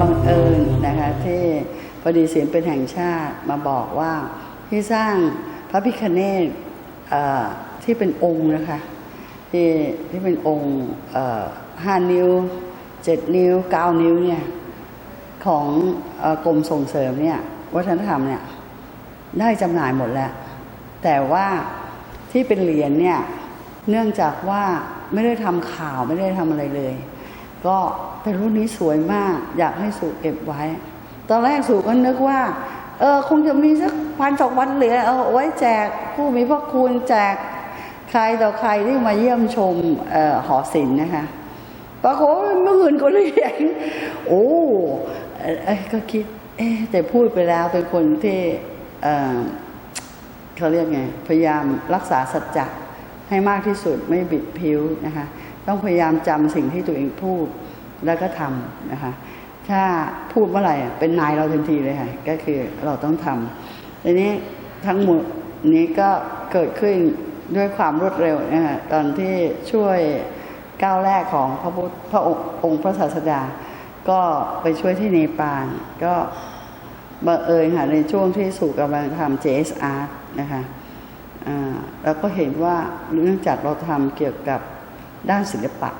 บังเอิญนะคะที่พอดีเสียงเป็นแห่งชาติมาบอกว่าที่สร้างพระพิคเนตที่เป็นองค์นะคะที่ที่เป็นองค์ห้านิ้วเจ็ดนิ้วเก้านิ้วเนี่ยของอกรมส่งเสริมเนี่ยวัฒนธรรมเนี่ยได้จำหน่ายหมดแล้ว แต่ว่าที่เป็นเหรียญเนี่ยเนื่องจากว่าไม่ได้ทำข่าวไม่ได้ทำอะไรเลย ก็เป็นรุ่นนี้สวยมาก อยากให้สุเก็บไว้ ตอนแรกสุก็นึกว่า เออคงจะมีสักพันสองพันเหรียญเอาไว้แจกผู้มีพระคุณแจกใครต่อใครที่มาเยี่ยมชมออหอศิลป์นะคะปรากฏว่าหมื่นกว่าเหรียญโอ้เอ่อเอ้ก็คิด เอ๊แต่พูดไปแล้วเป็นคนที่เออเขาเรียกไง พยายามรักษาสัจจะให้มากที่สุดไม่บิดผิวนะคะ ต้องพยายามจำสิ่งที่ตัวเองพูดแล้วก็ทำนะคะ ถ้าพูดเมื่อไหร่เป็นนายเราทันทีเลยค่ะ ก็คือเราต้องทำทีนี้ทั้งหมดนี้ก็เกิดขึ้นด้วยความรวดเร็วนะคะตอนที่ช่วยก้าวแรกของพระพุทธพระองค์องค์พระศาสดา ก็ไปช่วยที่เนปาลก็บังเอิญค่ะในช่วงที่สู่กำลังทำ JSR นะคะแล้วก็เห็นว่าเนื่องจากเราทำเกี่ยวกับ ด้านศิลปะ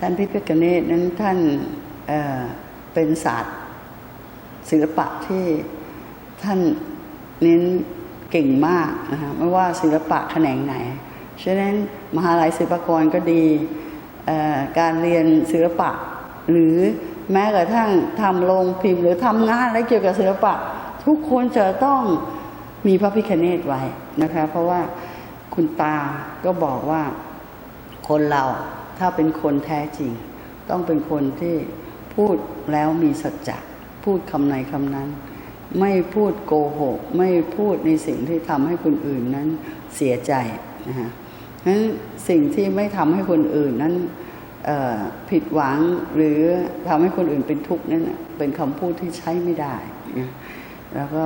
ท่านพิพิธเนศนั้นท่านเเป็นศาสตร์ศิลปะที่ท่านเน้นเก่งมากนะคะไม่ว่าศิลปะแขนงไหน ฉะนั้นมหาลัยศิลปากรก็ดี การเรียนศิลปะ หรือแม้กระทั่งทำโรงพิมพ์ หรือทำงานอะไรเกี่ยวกับศิลปะ ทุกคนจะต้องมีพระพิคเนตไว้นะคะเพราะว่าคุณตาก็บอกว่า คนเราถ้าเป็นคนแท้จริง ต้องเป็นคนที่พูดแล้วมีสัจจะพูดคำไหนคำนั้น ไม่พูดโกหก ไม่พูดในสิ่งที่ทำให้คนอื่นนั้นเสียใจนะคะฉะนั้นสิ่งที่ไม่ทำให้คนอื่นนั้นผิดหวังหรือทำให้คนอื่นเป็นทุกข์นั่นเป็นคำพูดที่ใช้ไม่ได้นะแล้วก็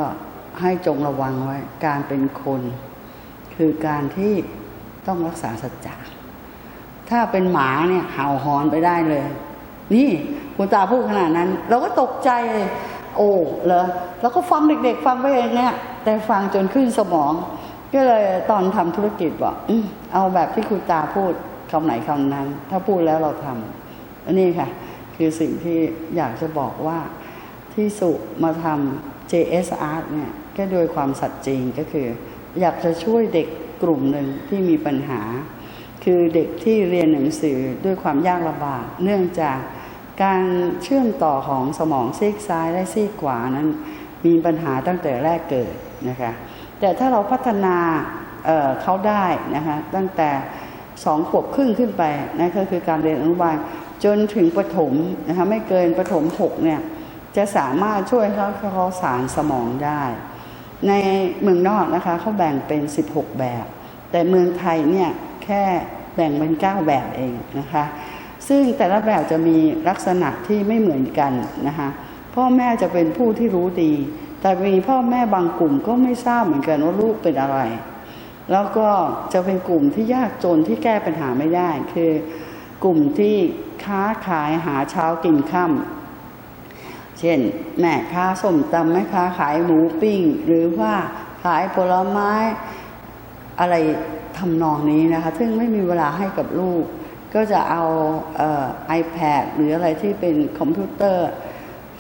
ให้จงระวังไว้ การเป็นคน คือการที่ต้องรักษาสัจจะ ถ้าเป็นหมาเนี่ยเห่าหอนไปได้เลย นี่คุณตาพูดขนาดนั้น เราก็ตกใจเลยโอ้เหรอแล้วก็ฟังเด็ก ๆ ฟังไปเองเนี่ย แต่ฟังจนขึ้นสมอง ก็เลยตอนทำธุรกิจบอกเอาแบบที่คุณตาพูดคำไหนคำนั้น ถ้าพูดแล้วเราทำอันนี้ค่ะ คือสิ่งที่อยากจะบอกว่าที่สุมาทำ JSR เนี่ยก็โดยความสัตย์จริงก็คือ อยากจะช่วยเด็กกลุ่มหนึ่งที่มีปัญหา คือเด็กที่เรียนหนังสือด้วยความยากลำบาก เนื่องจากการเชื่อมต่อของสมองซีกซ้ายและซีกขวานั้นมีปัญหาตั้งแต่แรกเกิดนะคะแต่ถ้าเราพัฒนาเเขาได้นะคะตั้งแต่สองขวบครึ่งขึ้นไปนะก็คือการเรียนอนุบาลจนถึงประถมนะคะไม่เกินประถมหกเนี่ยจะสามารถช่วยเขาเขาสารสมองได้ ในเมืองนอกนะคะเขาแบ่งเป็น 16 แบบ แต่เมืองไทยเนี่ยแค่ แบ่งเป็น 9 แบบเองนะคะ ซึ่งแต่ละแบบจะมีลักษณะที่ไม่เหมือนกันนะคะพ่อแม่จะเป็นผู้ที่รู้ดี แต่มีพ่อแม่บางกลุ่มก็ไม่ทราบเหมือนกันว่าลูกเป็นอะไร แล้วก็จะเป็นกลุ่มที่ยากจนที่แก้ปัญหาไม่ได้ คือกลุ่มที่ค้าขายหาเช้ากินค่ำเช่น แม่ค้าส้มตำแม่ค้าขายหมูปิ้ง หรือว่าขายผลไม้อะไร ทำนองนี้นะคะ ซึ่งไม่มีเวลาให้กับลูก ก็จะเอาเอ่อ iPad หรืออะไรที่เป็นคอมพิวเตอร์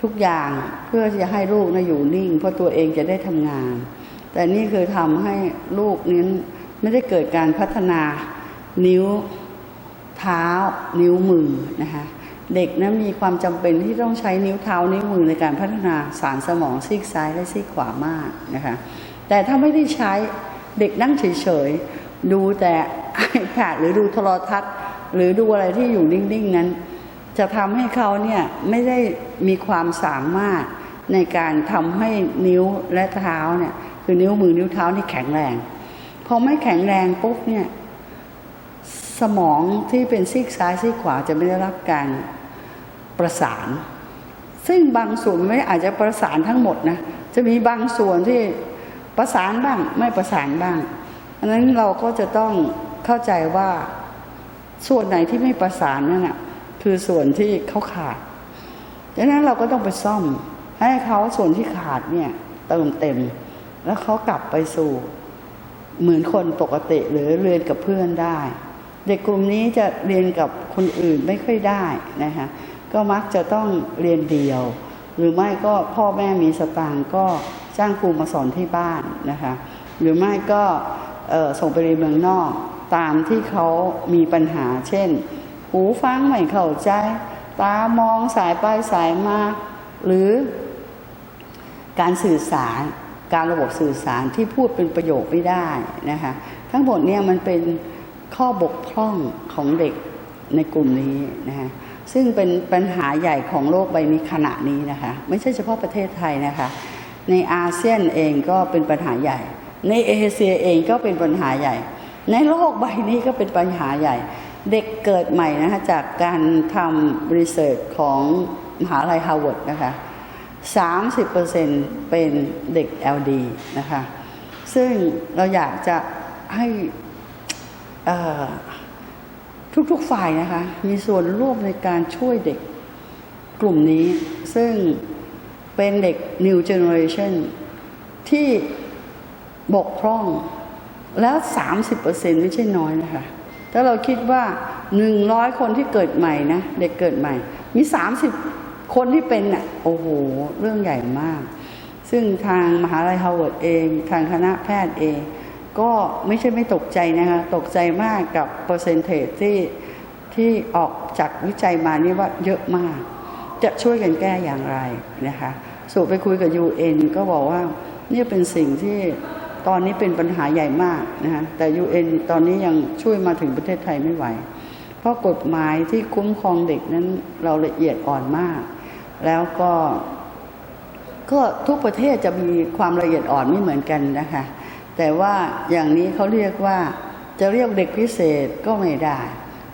ทุกอย่างเพื่อที่จะให้ลูกนะอยู่นิ่ง เพราะตัวเองจะได้ทำงาน แต่นี่คือทำให้ลูกนี้ไม่ได้เกิดการพัฒนานิ้วเท้านิ้วมือนะคะเด็กนะมีความจำเป็นที่ต้องใช้นิ้วเท้านิ้วมือในการพัฒนาสารสมองซีกซ้ายและซีกขวามากนะคะแต่ถ้าไม่ได้ใช้เด็กนั่งเฉย ดูแต่ iPad หรือดูโทรทัศน์ หรือดูอะไรที่อยู่นิ่งๆนั้น จะทำให้เขาเนี่ยไม่ได้มีความสามารถในการทำให้นิ้วและเท้าเนี่ยคือนิ้วมือนิ้วเท้านี่แข็งแรงพอไม่แข็งแรงปุ๊บเนี่ยสมองที่เป็นซีกซ้ายซีกขวาจะไม่ได้รับการประสาน ซึ่งบางส่วนไม่อาจจะประสานทั้งหมดนะจะมีบางส่วนที่ประสานบ้างไม่ประสานบ้าง อันนั้นเราก็จะต้องเข้าใจว่าส่วนไหนที่ไม่ประสานนั่นน่ะคือส่วนที่เขาขาดดังนั้นเราก็ต้องไปซ่อม ให้เขาส่วนที่ขาดเนี่ยเติมเต็ม แล้วเขากลับไปสู่เหมือนคนปกติหรือเรียนกับเพื่อนได้ เด็กกลุ่มนี้จะเรียนกับคนอื่นไม่ค่อยได้นะคะก็มักจะต้องเรียนเดียว หรือไม่ก็พ่อแม่มีสตางค์ก็จ้างครูมาสอนที่บ้านนะคะหรือไม่ก็ ส่งไปเรียนเมืองนอก ตามที่เขามีปัญหา เช่น หูฟังไม่เข้าใจ ตามองสายไปสายมา หรือการสื่อสารการระบบสื่อสารที่พูดเป็นประโยคไม่ได้นะคะทั้งหมดเนี่ยมันเป็นข้อบกพร่องของเด็กในกลุ่มนี้นะคะซึ่งเป็นปัญหาใหญ่ของโลกใบนี้ขณะนี้นะคะ ไม่ใช่เฉพาะประเทศไทยนะคะ ในอาเซียนเองก็เป็นปัญหาใหญ่ ในเอเชียเองก็เป็นปัญหาใหญ่ ในโลกใบนี้ก็เป็นปัญหาใหญ่ เด็กเกิดใหม่นะคะจากการทำรีเสิร์ชของมหาลัยฮาร์วาร์ดนะคะ30%เป็นเด็ก LD นะคะ ซึ่งเราอยากจะให้ทุกๆฝ่ายนะคะ มีส่วนร่วมในการช่วยเด็กกลุ่มนี้ ซึ่งเป็นเด็ก New Generation ที่ บกพร่อง แล้ว 30%ไม่ใช่น้อยนะคะ ถ้าเราคิดว่า 100 คนที่เกิดใหม่นะ เด็กเกิดใหม่ มี 30 คนที่เป็นน่ะโอ้โห เรื่องใหญ่มาก ซึ่งทางมหาลัยฮาร์วาร์ดเอง ทางคณะแพทย์เอง ก็ไม่ใช่ไม่ตกใจนะคะ ตกใจมากกับเปอร์เซนเทจที่ที่ออกจากวิจัยมานี่ว่าเยอะมาก จะช่วยกันแก้อย่างไรนะคะ สู่ไปคุยกับ UN ก็บอกว่านี่เป็นสิ่งที่ ตอนนี้เป็นปัญหาใหญ่มากนะคะแต่ UN ตอนนี้ยังช่วยมาถึงประเทศไทยไม่ไหว เพราะกฎหมายที่คุ้มครองเด็กนั้นเราละเอียดอ่อนมาก แล้วก็ก็ทุกประเทศจะมีความละเอียดอ่อนไม่เหมือนกันนะคะ แต่ว่าอย่างนี้เขาเรียกว่าจะเรียกเด็กพิเศษก็ไม่ได้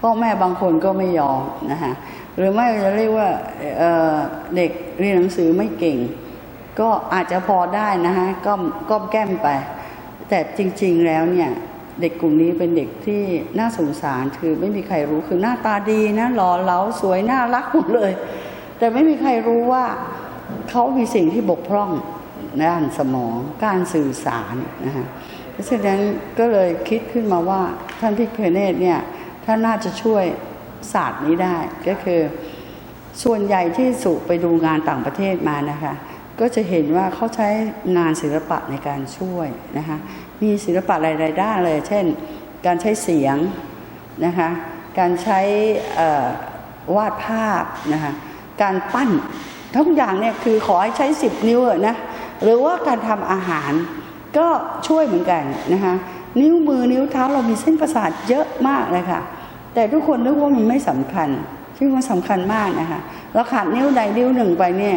พ่อแม่บางคนก็ไม่ยอมนะคะหรือไม่จะเรียกว่าเเด็กเรียนหนังสือไม่เก่ง ก็อาจจะพอได้นะคะก็ก็แก้มไป แต่จริง ๆแล้วเนี่ยเด็กกลุ่มนี้เป็นเด็กที่น่าสงสารคือไม่มีใครรู้คือหน้าตาดีนะหล่อเหลาสวยน่ารักหมดเลย แต่ไม่มีใครรู้ว่าเขามีสิ่งที่บกพร่องด้านสมองการสื่อสารนะคะเพราะฉะนั้นก็เลยคิดขึ้นมาว่าท่านที่เพเนตเนี่ยท่านน่าจะช่วยศาสตร์นี้ได้ก็คือ ส่วนใหญ่ที่สุไปดูงานต่างประเทศมานะคะ ก็จะเห็นว่าเขาใช้งานศิลปะในการช่วยนะคะมีศิลปะหลายๆด้านเลย เช่น การใช้เสียงนะคะการใช้วาดภาพนะคะการปั้นทุกอย่างเนี่ยคือขอให้ใช้สิบนิ้วอะนะหรือว่าการทำอาหารก็ช่วยเหมือนกันนะคะนิ้วมือนิ้วเท้าเรามีเส้นประสาทเยอะมากเลยค่ะ แต่ทุกคนนึกว่ามันไม่สำคัญที่มันสำคัญมากนะคะเราขาดนิ้วใดนิ้วหนึ่งไปเนี่ย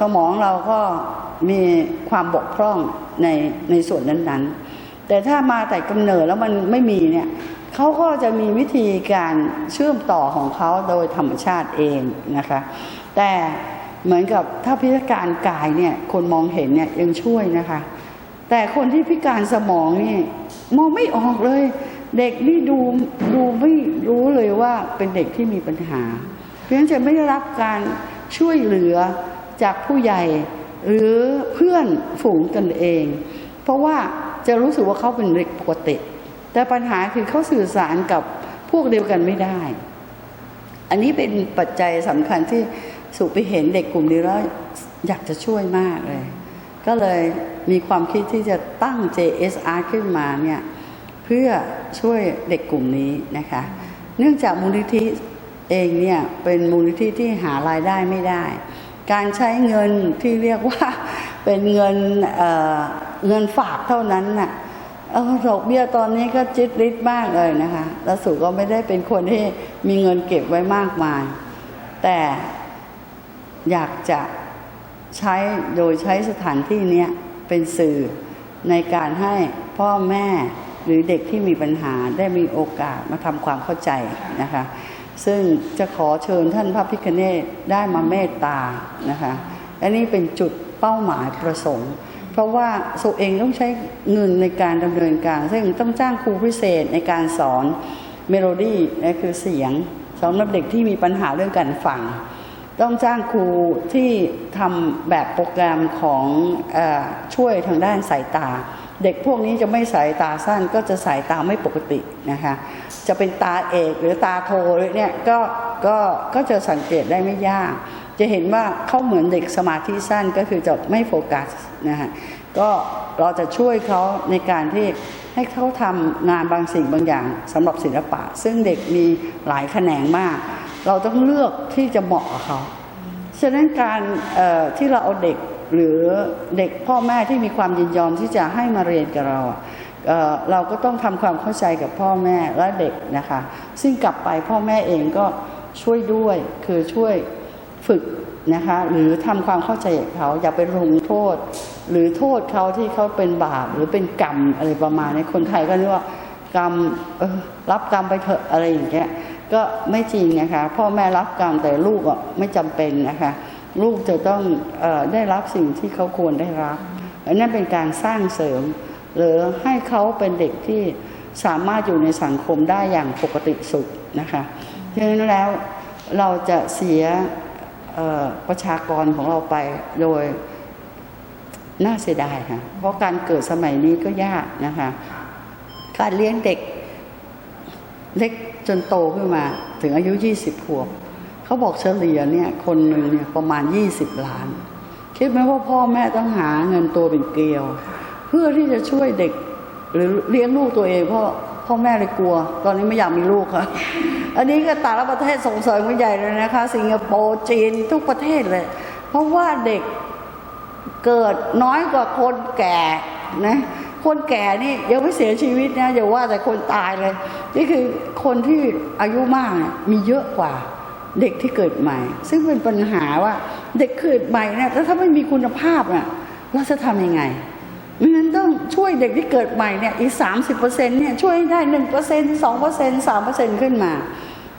สมองเราก็มีความบกพร่องในในส่วนนั้นๆ แต่ถ้ามาแต่กำเนิดแล้วมันไม่มีเนี่ยเขาก็จะมีวิธีการเชื่อมต่อของเขาโดยธรรมชาติเองนะคะ แต่เหมือนกับถ้าพิการกายเนี่ยคนมองเห็นเนี่ยยังช่วยนะคะ แต่คนที่พิการสมองนี่มองไม่ออกเลย เด็กนี่ดูดูไม่รู้เลยว่าเป็นเด็กที่มีปัญหา เพราะฉะนั้นจะไม่ได้รับการช่วยเหลือ จากผู้ใหญ่หรือเพื่อนฝูงกันเอง เพราะว่าจะรู้สึกว่าเขาเป็นเด็กปกติ แต่ปัญหาคือเขาสื่อสารกับพวกเดียวกันไม่ได้ อันนี้เป็นปัจจัยสำคัญที่สุไปเห็นเด็กกลุ่มนี้แล้วอยากจะช่วยมากเลย ก็เลยมีความคิดที่จะตั้ง JSR ขึ้นมาเนี่ยเพื่อช่วยเด็กกลุ่มนี้นะคะ เนื่องจากมูลนิธิเองเนี่ยเป็นมูลนิธิที่หารายได้ไม่ได้ การใช้เงินที่เรียกว่าเป็นเงินเเงินฝากเท่านั้นน่ะเออดอกเบี้ยตอนนี้ก็จิตริดมากเลยนะคะแล้วสุก็ไม่ได้เป็นคนที่มีเงินเก็บไว้มากมาย แต่อยากจะใช้โดยใช้สถานที่เนี้ยเป็นสื่อในการให้พ่อแม่หรือเด็กที่มีปัญหาได้มีโอกาสมาทำความเข้าใจนะคะ ซึ่งจะขอเชิญท่านพระพิคเนตได้มาเมตตานะคะอันนี้เป็นจุดเป้าหมายประสงค์ เพราะว่าสุเองต้องใช้เงินในการดำเนินการ ซึ่งต้องจ้างครูพิเศษในการสอนเมโลดี้นั่นคือเสียงสำหรับเด็กที่มีปัญหาเรื่องการฟัง ต้องจ้างครูที่ทำแบบโปรแกรมของอช่วยทางด้านสายตา เด็กพวกนี้จะไม่สายตาสั้นก็จะสายตาไม่ปกตินะคะ จะเป็นตาเอกหรือตาโทเนี่ยก็ก็ก็จะสังเกตได้ไม่ยาก จะเห็นว่าเขาเหมือนเด็กสมาธิสั้นก็คือจะไม่โฟกัสนะฮะก็เราจะช่วยเขาในการที่ให้เขาทำงานบางสิ่งบางอย่างสำหรับศิลปะ ซึ่งเด็กมีหลายแขนงมาก เราต้องเลือกที่จะเหมาะกับเขาฉะนั้นการที่เราเอาเด็ก หรือเด็กพ่อแม่ที่มีความยินยอมที่จะให้มาเรียนกับเราเเราก็ต้องทำความเข้าใจกับพ่อแม่และเด็กนะคะ ซึ่งกลับไปพ่อแม่เองก็ช่วยด้วยคือช่วยฝึกนะคะหรือทำความเข้าใจกับเขาอย่าไปลงโทษ หรือโทษเขาที่เขาเป็นบาปหรือเป็นกรรมอะไรประมาณนี้คนไทยก็เรียกว่ากรรมรับกรรมไปเถอะอะไรอย่างเงี้ยก็ไม่จริงนะคะ พ่อแม่รับกรรมแต่ลูกอะไม่จำเป็นนะคะ ลูกจะต้องอได้รับสิ่งที่เขาควรได้รับอันนั้นเป็นการสร้างเสริม หรือให้เขาเป็นเด็กที่สามารถอยู่ในสังคมได้อย่างปกติสุขนะคะดังนั้นแล้วเราจะเสียประชากรของเราไปโดยน่าเสียดายค่ะ เพราะการเกิดสมัยนี้ก็ยากนะคะ การเลี้ยงเด็กเล็กจนโตขึ้นมาถึงอายุ 20ขวบ เขาบอกเฉลี่ยเนี่ยคนหนึ่งเนี่ยประมาณ 20 ล้าน คิดไหมว่าพ่อแม่ต้องหาเงินตัวเป็นเกลียว เพื่อที่จะช่วยเด็ก หรือเลี้ยงลูกตัวเองเพราะพ่อแม่เลยกลัว ตอนนี้ไม่อยากมีลูกค่ะ อันนี้ก็ต่ละประเทศส่งเสริมกันใหญ่เลยนะคะ สิงคโปร์จีนทุกประเทศเลย เพราะว่าเด็กเกิดน้อยกว่าคนแก่นะคนแก่นี่ยังไม่เสียชีวิตนะอย่าว่าแต่คนตายเลย นี่คือคนที่อายุมากมีเยอะกว่า เด็กที่เกิดใหม่ ซึ่งเป็นปัญหาว่าเด็กเกิดใหม่เนี่ยถ้าไม่มีคุณภาพน่ะเราจะทำยังไงงั้นต้องช่วยเด็กที่เกิดใหม่เนี่ยอีกสามสิบเปอร์เซ็นต์เนี่ยช่วยให้ได้หนึ่งเปอร์เซ็นต์สองเปอร์เซ็นต์สามเปอร์เซ็นต์ขึ้นมา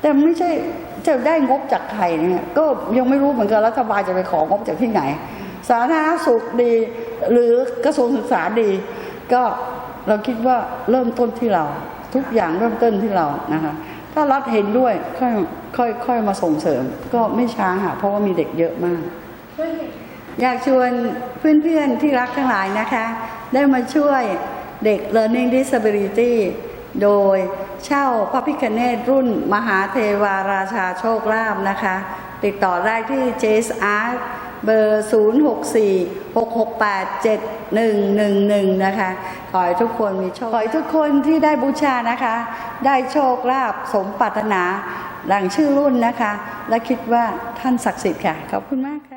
แต่ไม่ใช่จะได้งบจากใครเนี่ยก็ยังไม่รู้เหมือนกันรัฐบาลจะไปของบจากที่ไหน สาธารณสุขดี หรือกระทรวงศึกษาดี ก็เราคิดว่าเริ่มต้นที่เรา ทุกอย่างเริ่มต้นที่เรานะคะ ถ้ารัฐเห็นด้วยค่อยค่อยค่อยมาส่งเสริม ก็ไม่ช้าค่ะเพราะว่ามีเด็กเยอะมากอยากชวนเพื่อนๆที่รักทั้งหลายนะคะ ได้มาช่วยเด็ก Learning Disability โดยเช่าพระพิคเนตรุ่นมหาเทวาราชาโชคลาภนะคะ ติดต่อได้ที่ JS Art เบอร์ 0646687111 นะคะ ขอให้ทุกคนมีโชค ขอให้ทุกคนที่ได้บูชานะคะ ได้โชคลาภสมปรารถนาหลังชื่อรุ่นนะคะ และคิดว่าท่านศักดิ์สิทธิ์ค่ะ ขอบคุณมากค่ะ